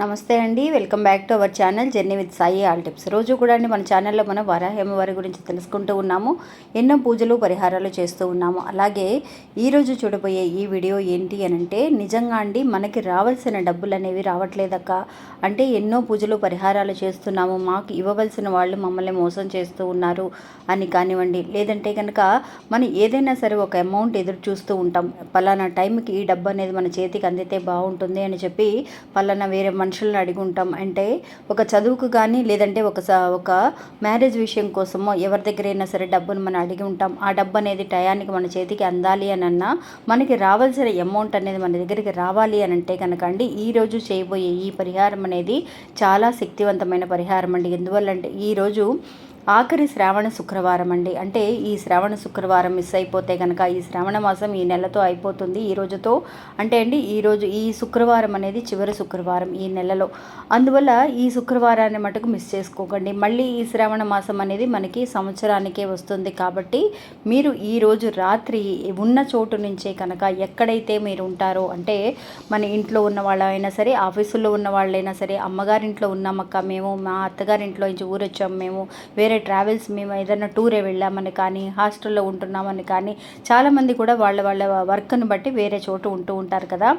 నమస్తే అండి welcome back to our channel journey with Sai all tips. రోజు కూడా అండి మన ఛానల్లో మనం వరాహేమ వారి గురించి తెలుసుకుంటూ ఉన్నాము ఎన్నో పూజలు పరిహారాలు చేస్తూ ఉన్నాము. అలాగే ఈరోజు చూడబోయే ఈ వీడియో ఏంటి అని అంటే నిజంగా అండి మనకి రావాల్సిన డబ్బులు అనేవి రావట్లేదక్క. అంటే ఎన్నో పూజలు పరిహారాలు చేస్తున్నాము మాకు ఇవ్వవలసిన వాళ్ళు మమ్మల్ని మోసం చేస్తూ ఉన్నారు అని కానివ్వండి. లేదంటే కనుక మనం ఏదైనా సరే ఒక అమౌంట్ ఎదురు చూస్తూ ఉంటాం. పలానా టైంకి ఈ డబ్బు అనేది మన చేతికి అందితే బాగుంటుంది అని చెప్పి పలానా వేరే మనుషులను అడిగి ఉంటాం అంటే ఒక చదువుకు కానీ లేదంటే ఒక ఒక మ్యారేజ్ విషయం కోసమో ఎవరి దగ్గరైనా సరే డబ్బును మనం అడిగి ఉంటాం. ఆ డబ్బు అనేది టయానికి మన చేతికి అందాలి అని అన్నా మనకి రావాల్సిన అమౌంట్ అనేది మన దగ్గరికి రావాలి అని అంటే కనుక అండి ఈరోజు చేయబోయే ఈ పరిహారం అనేది చాలా శక్తివంతమైన పరిహారం అండి. ఎందువల్ల అంటే ఈరోజు ఆఖరి శ్రావణ శుక్రవారం అండి. అంటే ఈ శ్రావణ శుక్రవారం మిస్ అయిపోతే కనుక ఈ శ్రావణ మాసం ఈ నెలతో అయిపోతుంది. ఈ రోజుతో అంటే అండి ఈ రోజు ఈ శుక్రవారం అనేది చివరి శుక్రవారం ఈ నెలలో. అందువల్ల ఈ శుక్రవారాన్ని మటుకు మిస్ చేసుకోకండి. మళ్ళీ ఈ శ్రావణ మాసం అనేది మనకి సంవత్సరానికే వస్తుంది కాబట్టి మీరు ఈరోజు రాత్రి ఉన్న చోటు నుంచే కనుక ఎక్కడైతే మీరు ఉంటారో అంటే మన ఇంట్లో ఉన్న వాళ్ళైనా సరే ఆఫీసుల్లో ఉన్న వాళ్ళైనా సరే అమ్మగారింట్లో ఉన్నామక్క మేము మా అత్తగారింట్లో నుంచి ఊరొచ్చాము మేము వేరే ట్రావెల్స్ మేము ఏదైనా టూరే వెళ్ళామని కానీ హాస్టల్లో ఉంటున్నామని కానీ చాలామంది కూడా వాళ్ళ వాళ్ళ వర్క్ను బట్టి వేరే చోటు ఉంటూ ఉంటారు కదా.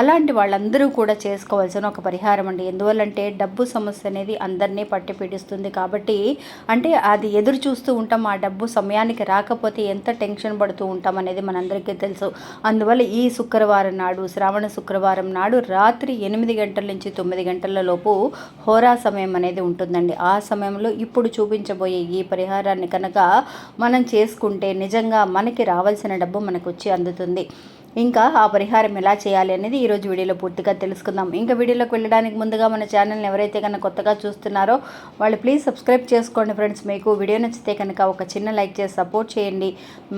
అలాంటి వాళ్ళందరూ కూడా చేసుకోవాల్సిన ఒక పరిహారం అండి. ఎందువల్లంటే డబ్బు సమస్య అనేది అందరినీ పట్టి పీడిస్తుంది కాబట్టి అంటే అది ఎదురు చూస్తూ ఉంటాం ఆ డబ్బు సమయానికి రాకపోతే ఎంత టెన్షన్ పడుతూ ఉంటాం అనేది మనందరికీ తెలుసు. అందువల్ల ఈ శుక్రవారం నాడు శ్రావణ శుక్రవారం నాడు రాత్రి ఎనిమిది గంటల నుంచి తొమ్మిది గంటల లోపు హోరా సమయం అనేది ఉంటుందండి. ఆ సమయంలో ఇప్పుడు చూపించబోయే ఈ పరిహారాన్ని కనుక మనం చేసుకుంటే నిజంగా మనకి రావాల్సిన డబ్బు మనకు వచ్చి అందుతుంది. ఇంకా ఆ పరిహారం ఎలా చేయాలి అనేది ఈరోజు వీడియోలో పూర్తిగా తెలుసుకుందాం. ఇంకా వీడియోలోకి వెళ్ళడానికి ముందుగా మన ఛానల్ని ఎవరైతే కనుక కొత్తగా చూస్తున్నారో వాళ్ళు ప్లీజ్ సబ్స్క్రైబ్ చేసుకోండి ఫ్రెండ్స్. మీకు వీడియో నచ్చితే కనుక ఒక చిన్న లైక్ చేసి సపోర్ట్ చేయండి.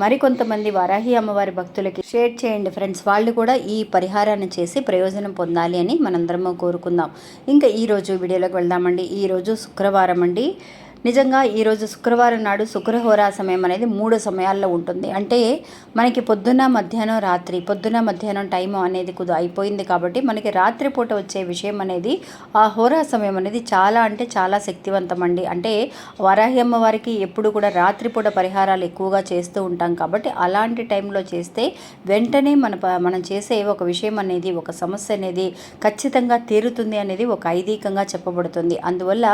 మరికొంతమంది వారాహి అమ్మవారి భక్తులకి షేర్ చేయండి ఫ్రెండ్స్. వాళ్ళు కూడా ఈ పరిహారాన్ని చేసి ప్రయోజనం పొందాలి అని మనందరము కోరుకుందాం. ఇంకా ఈరోజు వీడియోలోకి వెళ్దామండి. ఈరోజు శుక్రవారం అండి. నిజంగా ఈరోజు శుక్రవారం నాడు శుక్రహోరా సమయం అనేది మూడు సమయాల్లో ఉంటుంది. అంటే మనకి పొద్దున్న మధ్యాహ్నం రాత్రి. పొద్దున్న మధ్యాహ్నం టైం అనేది కుదు అయిపోయింది కాబట్టి మనకి రాత్రిపూట వచ్చే విషయం అనేది ఆ హోరా సమయం అనేది చాలా అంటే చాలా శక్తివంతం అండి అంటే వరాహ్యమ్మ వారికి ఎప్పుడు కూడా రాత్రిపూట పరిహారాలు ఎక్కువగా చేస్తూ ఉంటాం కాబట్టి అలాంటి టైంలో చేస్తే వెంటనే మన మనం చేసే ఒక విషయం అనేది ఒక సమస్య అనేది ఖచ్చితంగా తీరుతుంది అనేది ఒక ఐదీకంగా చెప్పబడుతుంది. అందువల్ల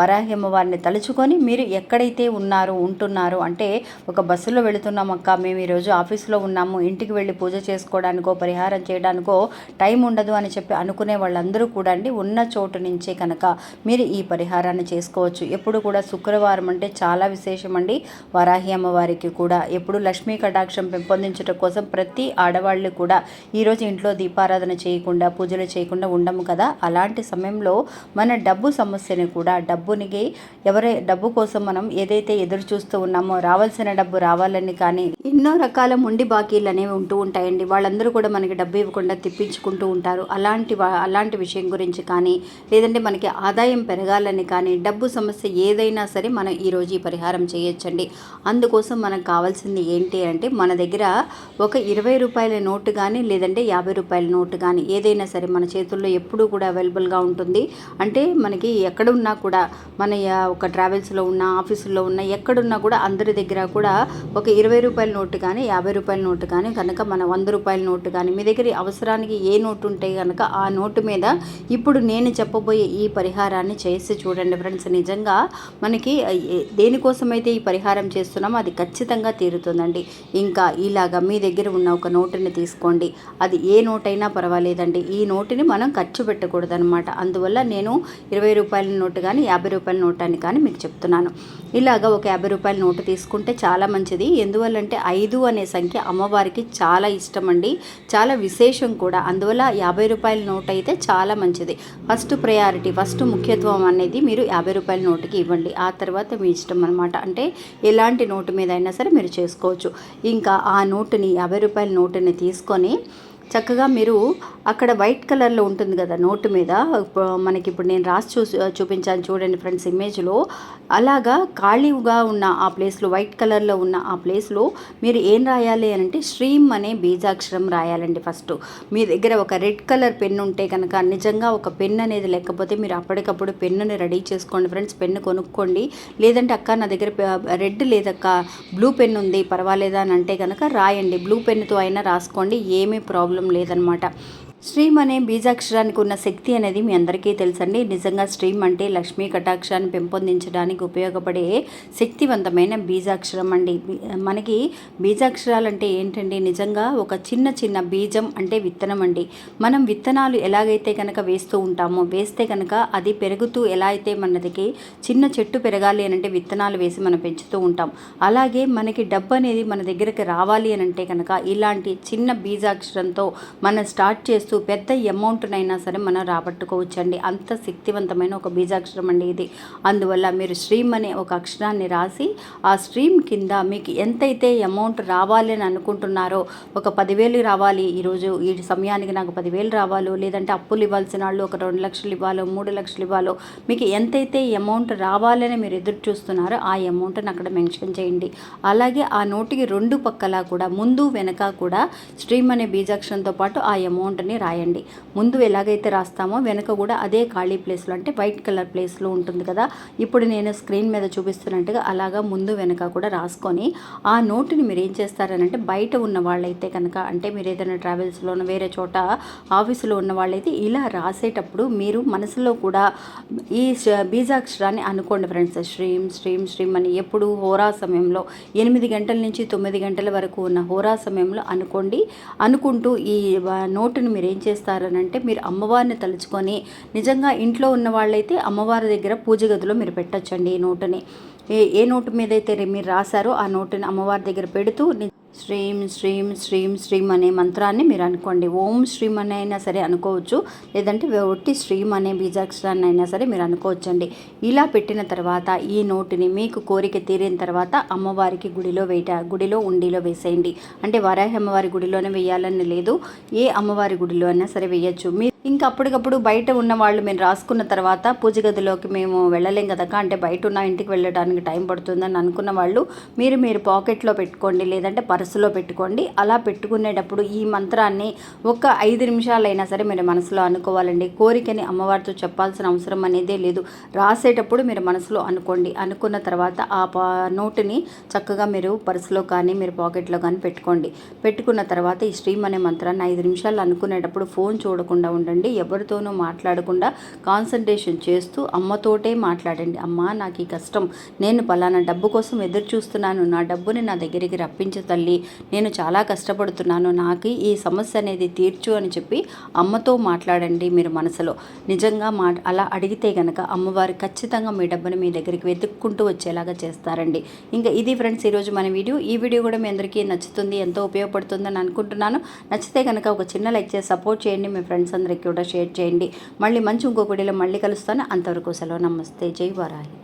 వరాహి అమ్మవారిని తలుచుకొని మీరు ఎక్కడైతే ఉన్నారో ఉంటున్నారో అంటే ఒక బస్సులో వెళుతున్నాం అక్క మేము ఈరోజు ఆఫీస్లో ఉన్నాము ఇంటికి వెళ్ళి పూజ చేసుకోవడానికో పరిహారం చేయడానికో టైం ఉండదు అని చెప్పి అనుకునే వాళ్ళందరూ కూడా అండి ఉన్న చోటు నుంచే కనుక మీరు ఈ పరిహారాన్ని చేసుకోవచ్చు. ఎప్పుడు కూడా శుక్రవారం అంటే చాలా విశేషం అండి వరాహి అమ్మవారికి కూడా ఎప్పుడు లక్ష్మీ కటాక్షం పెంపొందించడం కోసం ప్రతి ఆడవాళ్ళు కూడా ఈరోజు ఇంట్లో దీపారాధన చేయకుండా పూజలు చేయకుండా ఉండము కదా. అలాంటి సమయంలో మన డబ్బు సమస్యని కూడా డబ్బునికి ఎవరై డబ్బు కోసం మనం ఏదైతే ఎదురు చూస్తూ ఉన్నామో రావాల్సిన డబ్బు రావాలని కానీ ఎన్నో రకాల ముండి బాకీలు అనేవి ఉంటూ ఉంటాయండి. వాళ్ళందరూ కూడా మనకి డబ్బు ఇవ్వకుండా తిప్పించుకుంటూ ఉంటారు. అలాంటి అలాంటి విషయం గురించి కానీ లేదంటే మనకి ఆదాయం పెరగాలని కానీ డబ్బు సమస్య ఏదైనా సరే మనం ఈరోజు ఈ పరిహారం చేయొచ్చండి. అందుకోసం మనకు కావాల్సింది ఏంటి అంటే మన దగ్గర ఒక ఇరవై రూపాయల నోటు కానీ లేదంటే యాభై రూపాయల నోటు కానీ ఏదైనా సరే మన చేతుల్లో ఎప్పుడూ కూడా అవైలబుల్గా ఉంటుంది. అంటే మనకి ఎక్కడున్నా కూడా మన ఒక ట్రావెల్ ట్రావెల్స్లో ఉన్న ఆఫీసుల్లో ఉన్న ఎక్కడున్నా కూడా అందరి దగ్గర కూడా ఒక ఇరవై రూపాయల నోటు కానీ యాభై రూపాయల నోటు కానీ కనుక మన వంద రూపాయల నోటు కానీ మీ దగ్గర అవసరానికి ఏ నోటు ఉంటే కనుక ఆ నోటు మీద ఇప్పుడు నేను చెప్పబోయే ఈ పరిహారాన్ని చేసి చూడండి ఫ్రెండ్స్. నిజంగా మనకి దేనికోసమైతే ఈ పరిహారం చేస్తున్నామో అది ఖచ్చితంగా తీరుతుందండి. ఇంకా ఇలాగా మీ దగ్గర ఉన్న ఒక నోటుని తీసుకోండి. అది ఏ నోటైనా పర్వాలేదండి. ఈ నోటుని మనం ఖర్చు పెట్టకూడదు అనమాట అందువల్ల నేను ఇరవై రూపాయల నోటు కానీ యాభై రూపాయల నోటు అని కానీ మీకు చెప్తున్నాను. ఇలాగ ఒక యాభై రూపాయల నోటు తీసుకుంటే చాలా మంచిది. ఎందువల్లంటే ఐదు అనే సంఖ్య అమ్మవారికి చాలా ఇష్టం అండి చాలా విశేషం కూడా. అందువల్ల యాభై రూపాయల నోట్ అయితే చాలా మంచిది. ఫస్ట్ ప్రయారిటీ ఫస్ట్ ముఖ్యత్వం అనేది మీరు యాభై రూపాయల నోటుకి ఇవ్వండి. ఆ తర్వాత మీ ఇష్టం అనమాట అంటే ఎలాంటి నోటు మీద అయినా సరే మీరు చేసుకోవచ్చు. ఇంకా ఆ నోటుని యాభై రూపాయల నోటుని తీసుకొని చక్కగా మీరు అక్కడ వైట్ కలర్లో ఉంటుంది కదా నోటు మీద. మనకి ఇప్పుడు నేను రాసి చూ చూపించాను చూడండి ఫ్రెండ్స్ ఇమేజ్లో అలాగా ఖాళీగా ఉన్న ఆ ప్లేస్లో వైట్ కలర్లో ఉన్న ఆ ప్లేస్లో మీరు ఏం రాయాలి అని అంటే శ్రీమ్ అనే బీజాక్షరం రాయాలండి ఫస్ట్ మీ దగ్గర ఒక రెడ్ కలర్ పెన్ ఉంటే కనుక నిజంగా ఒక పెన్ అనేది లేకపోతే మీరు అప్పటికప్పుడు పెన్నుని రెడీ చేసుకోండి ఫ్రెండ్స్ పెన్ను కొనుక్కోండి. లేదంటే అక్క నా దగ్గర రెడ్ లేదక్క బ్లూ పెన్ ఉంది పర్వాలేదా అని అంటే కనుక రాయండి. బ్లూ పెన్నుతో అయినా రాసుకోండి ఏమీ ప్రాబ్లం లేదనమాట స్ట్రీమ్ అనే బీజాక్షరానికి ఉన్న శక్తి అనేది మీ అందరికీ తెలుసండి. నిజంగా స్ట్రీమ్ అంటే లక్ష్మీ కటాక్షాన్ని పెంపొందించడానికి ఉపయోగపడే శక్తివంతమైన బీజాక్షరం అండి. మనకి బీజాక్షరాలు అంటే ఏంటండి? నిజంగా ఒక చిన్న చిన్న బీజం అంటే విత్తనం అండి. మనం విత్తనాలు ఎలాగైతే కనుక వేస్తూ ఉంటామో వేస్తే కనుక అది పెరుగుతూ ఎలా అయితే మనకి చిన్న చెట్టు పెరగాలి అని అంటే విత్తనాలు వేసి మనం పెంచుతూ ఉంటాం. అలాగే మనకి డబ్బు అనేది మన దగ్గరకు రావాలి అని అంటే కనుక ఇలాంటి చిన్న బీజాక్షరంతో మనం స్టార్ట్ చేస్తూ పెద్ద అమౌంట్నైనా సరే మనం రాబట్టుకోవచ్చండి. అంత శక్తివంతమైన ఒక బీజాక్షరం అండి ఇది. అందువల్ల మీరు స్ట్రీమ్ అనే ఒక అక్షరాన్ని రాసి ఆ స్ట్రీమ్ కింద మీకు ఎంతైతే అమౌంట్ రావాలి అని అనుకుంటున్నారో ఒక పదివేలు రావాలి ఈరోజు ఈ సమయానికి నాకు పదివేలు రావాలో లేదంటే అప్పులు ఇవ్వాల్సిన వాళ్ళు ఒక రెండు లక్షలు ఇవ్వాలో మూడు లక్షలు ఇవ్వాలో మీకు ఎంతైతే అమౌంట్ రావాలని మీరు ఎదురు చూస్తున్నారో ఆ అమౌంట్ని అక్కడ మెన్షన్ చేయండి. అలాగే ఆ నోటికి రెండు పక్కలా కూడా ముందు వెనక కూడా స్ట్రీమ్ అనే బీజాక్షరంతో పాటు ఆ అమౌంట్ని రాయండి. ముందు ఎలాగైతే రాస్తామో వెనక కూడా అదే ఖాళీ ప్లేస్లో అంటే వైట్ కలర్ ప్లేస్లో ఉంటుంది కదా. ఇప్పుడు నేను స్క్రీన్ మీద చూపిస్తున్నట్టుగా అలాగా ముందు వెనక కూడా రాసుకొని ఆ నోటుని మీరు ఏం చేస్తారనంటే బయట ఉన్న వాళ్ళైతే కనుక అంటే మీరు ఏదైనా ట్రావెల్స్లోనూ వేరే చోట ఆఫీసులో ఉన్న వాళ్ళైతే ఇలా రాసేటప్పుడు మీరు మనసులో కూడా ఈ బీజాక్షరాన్ని అనుకోండి ఫ్రెండ్స్. శ్రీం శ్రీం శ్రీం అని ఎప్పుడు హోరా సమయంలో ఎనిమిది గంటల నుంచి తొమ్మిది గంటల వరకు ఉన్న హోరా సమయంలో అనుకోండి. అనుకుంటూ ఈ నోటుని మీరు ఏం చేస్తారనంటే మీరు అమ్మవారిని తలుచుకొని నిజంగా ఇంట్లో ఉన్న వాళ్ళైతే అమ్మవారి దగ్గర పూజ గదిలో మీరు పెట్టచ్చండి ఈ నోటుని. ఏ ఏ నోటు మీద అయితే మీరు రాశారో ఆ నోటుని అమ్మవారి దగ్గర పెడుతూ శ్రీం శ్రీం శ్రీం శ్రీం అనే మంత్రాన్ని మీరు అనుకోండి. ఓం శ్రీం అని అయినా సరే అనుకోవచ్చు. లేదంటే ఒట్టి శ్రీం అనే బీజాక్షరాన్ని అయినా సరే మీరు అనుకోవచ్చండి. ఇలా పెట్టిన తర్వాత ఈ నోటిని మీకు కోరిక తీరిన తర్వాత అమ్మవారికి గుడిలో వేట గుడిలో ఉండిలో వేసేయండి. అంటే వరాహి అమ్మవారి గుడిలోనే వేయాలని లేదు. ఏ అమ్మవారి గుడిలో అయినా సరే వేయచ్చు. మీ ఇంకా అప్పటికప్పుడు బయట ఉన్న వాళ్ళు మేము రాసుకున్న తర్వాత పూజ గదిలోకి మేము వెళ్ళలేం కదా అంటే బయట ఉన్న ఇంటికి వెళ్ళడానికి టైం పడుతుందని అనుకున్న వాళ్ళు మీరు మీరు పాకెట్లో పెట్టుకోండి లేదంటే పర్సులో పెట్టుకోండి. అలా పెట్టుకునేటప్పుడు ఈ మంత్రాన్ని ఒక ఐదు నిమిషాలైనా సరే మీరు మనసులో అనుకోవాలండి. కోరికని అమ్మవారితో చెప్పాల్సిన అవసరం అనేదే లేదు. రాసేటప్పుడు మీరు మనసులో అనుకోండి. అనుకున్న తర్వాత ఆ పా నోటుని చక్కగా మీరు పర్సులో కానీ మీరు పాకెట్లో కానీ పెట్టుకోండి. పెట్టుకున్న తర్వాత ఈ స్ట్రీమ్ అనే మంత్రాన్ని ఐదు నిమిషాలు అనుకునేటప్పుడు ఫోన్ చూడకుండా ఉండండి. ఎవరితోనూ మాట్లాడకుండా కాన్సన్ట్రేషన్ చేస్తూ అమ్మతోటే మాట్లాడండి. అమ్మ నాకు ఈ కష్టం. నేను పలానా డబ్బు కోసం ఎదురు చూస్తున్నాను నా డబ్బుని నా దగ్గరికి రప్పించు తల్లి. నేను చాలా కష్టపడుతున్నాను. నాకు ఈ సమస్య అనేది తీర్చు అని చెప్పి అమ్మతో మాట్లాడండి మీరు మనసులో. నిజంగా మా అలా అడిగితే కనుక అమ్మవారు ఖచ్చితంగా మీ డబ్బుని మీ దగ్గరికి వెతుక్కుంటూ వచ్చేలాగా చేస్తారండి. ఇంకా ఇది ఫ్రెండ్స్ ఈరోజు మన వీడియో. ఈ వీడియో కూడా మీ అందరికీ నచ్చుతుంది ఎంతో ఉపయోగపడుతుందని అనుకుంటున్నాను. నచ్చితే కనుక ఒక చిన్న లైక్ చేసి సపోర్ట్ చేయండి. మీ ఫ్రెండ్స్ అందరికీ కూడా షేర్ చేయండి. మళ్ళీ మంచి ఇంకొక వీడియోలో మళ్ళీ కలుస్తాను. అంతవరకు సెలవు. నమస్తే. జై వరాయి